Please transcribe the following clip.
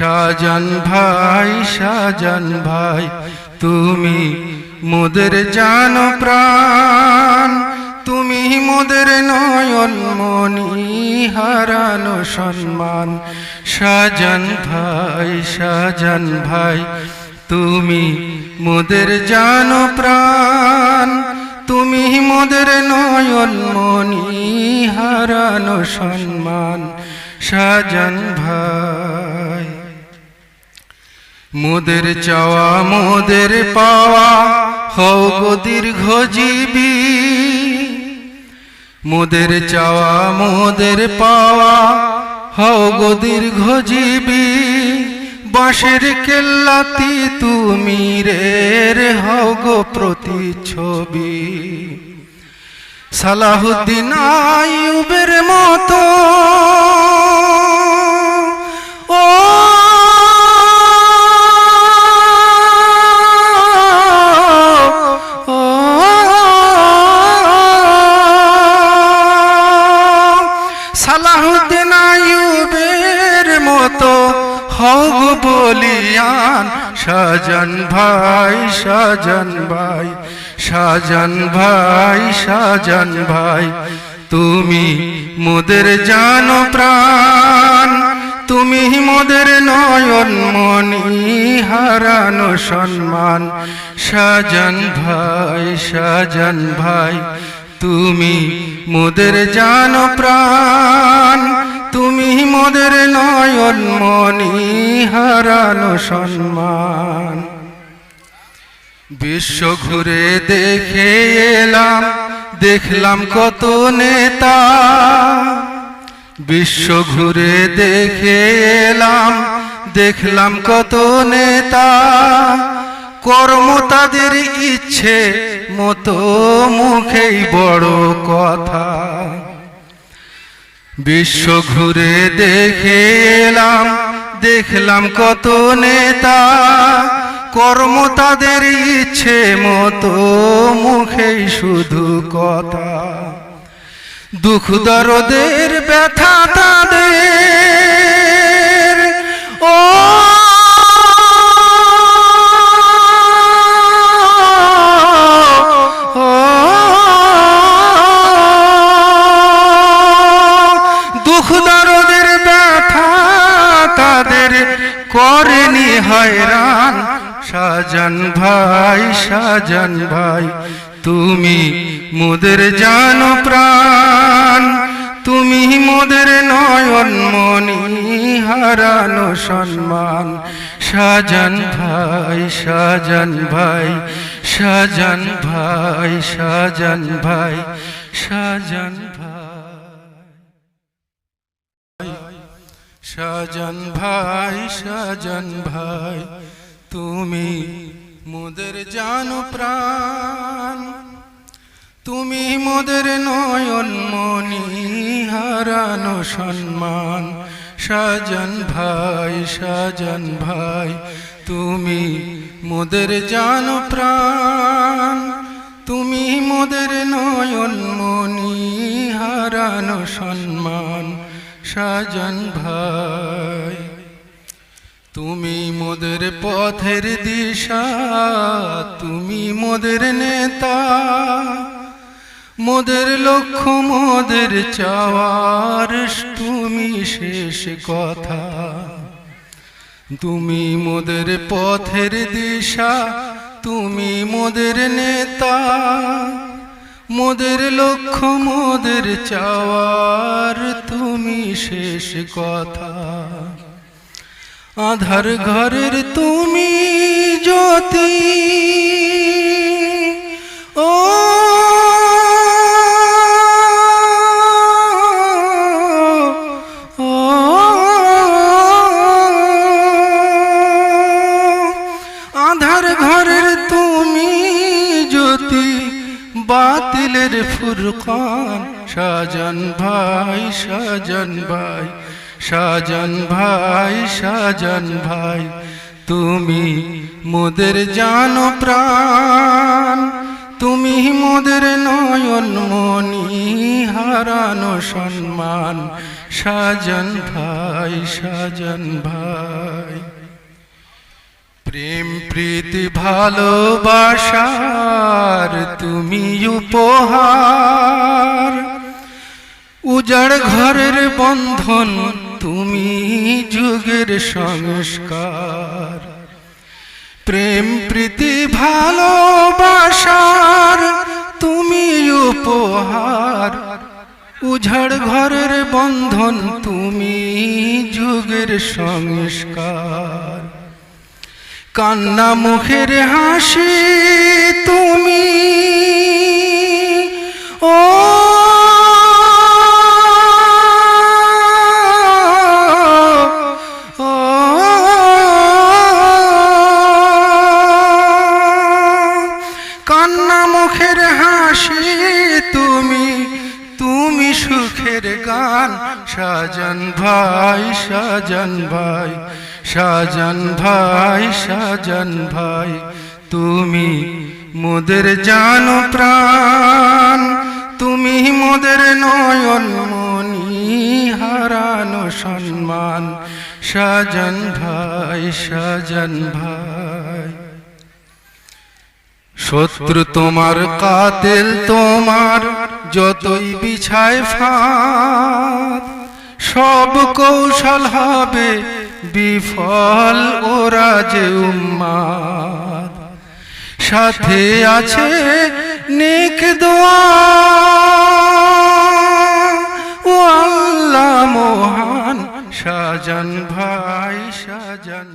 শাহজান ভাই শাহজান ভাই, তুমি মোদের জানো প্রাণ, তুমি মোদের নয়ন মনি হারানো সম্মান। শাহজান ভাই শাহজান ভাই, তুমি মোদের জানো প্রাণ, তুমি মোদের নয়ন মনি হারানো সম্মান। শাহজান ভাই মোদের চাওয়া, মোদের পাওয়া, হও গো দীর্ঘজীবী। মোদের চাওয়া, মোদের পাওয়া, হও গো দীর্ঘজীবী। বাঁশের কেল্লাতি তুমি রের হও গো প্রতিচ্ছবি। সালাহুদ্দিন আইয়ুবের মতো বলিয়ান শাহজান ভাই শাহজান ভাই শাহজান ভাই শাহজান ভাই, তুমি মোদের জানো প্রাণ, তুমি মোদের নয়ন মনি হারানো সম্মান শাহজান ভাই শাহজান ভাই, তুমি মোদের জানো প্রাণ হারানো সম্মান। বিশ্ব ঘুরে দেখে এলাম, দেখলাম কত নেতা। বিশ্ব ঘুরে দেখে এলাম, দেখলাম কত নেতা। কর্ম তাদের ইচ্ছে মতো মুখেই বড় কথা। বিশ্ব ঘুরে দেখে এলাম দেখলাম কত নেতা, কর্ম তাদের ইচ্ছে মতো, মুখেই শুধু কথা। দুঃখ দরদের ব্যথা তাদের, ও করেনি হয়রান। সাজান ভাই সাজান ভাই, তুমি মোদের জানো প্রাণ। তুমি মোদের নয়ন মনি হারানো সম্মান। সাজান ভাই সাজান ভাই সাজান ভাই সাজান ভাই, সাজান সাজান ভাই সাজান ভাই, তুমি মোদের জানো প্রাণ। তুমি মোদের নয়ন মনি হারানো সম্মান। সাজান ভাই সাজান ভাই, তুমি মোদের জানো প্রাণ। তুমি মোদের নয়ন মনি হারানো সম্মান। সাজান ভাই, তুমি মোদের পথের দিশা, তুমি মোদের নেতা, মোদের লক্ষ্য, মোদের চাওয়ার তুমি শেষ কথা। তুমি মোদের পথের দিশা, তুমি মোদের নেতা মোদের লক্ষ্য মোদের চাওয়ার তুমি শেষ কথা। আধার ঘরের তুমি জ্যোতি। বাতিলের ফুরকান, সাজন ভাই সাজন ভাই সাজন ভাই সাজন ভাই, তুমি মোদের জানো প্রাণ, তুমি মোদের নয়ন মনি হারানো সম্মান, সাজন ভাই সাজন ভাই। প্রেম, প্রীতি ভালোবাসার তুমি উপহার। উজাড় ঘরের বন্ধন, তুমি যুগের সংস্কার। প্রেম, প্রীতি, ভালোবাসার, তুমি উপহার। উঝাড় ঘরের বন্ধন, তুমি যুগের সংস্কার। কান্না মুখের হাসি তুমি। ও গান সাজান ভাই সাজান ভাই সাজান ভাই সাজান ভাই, তুমি মোদের জানো প্রাণ, তুমি মোদের নয়ন মনি হারানো সম্মান। সাজান ভাই সাজান ভাই। শত্রু তোমার, কাতেল তোমার যতই বিছায় ফাঁদ, সব কৌশল হবে বিফল ওরা যে উম্মাদ। সাথে আছে নেক দোয়া। ও আল্লাহ মহান সাজান ভাই, সাজান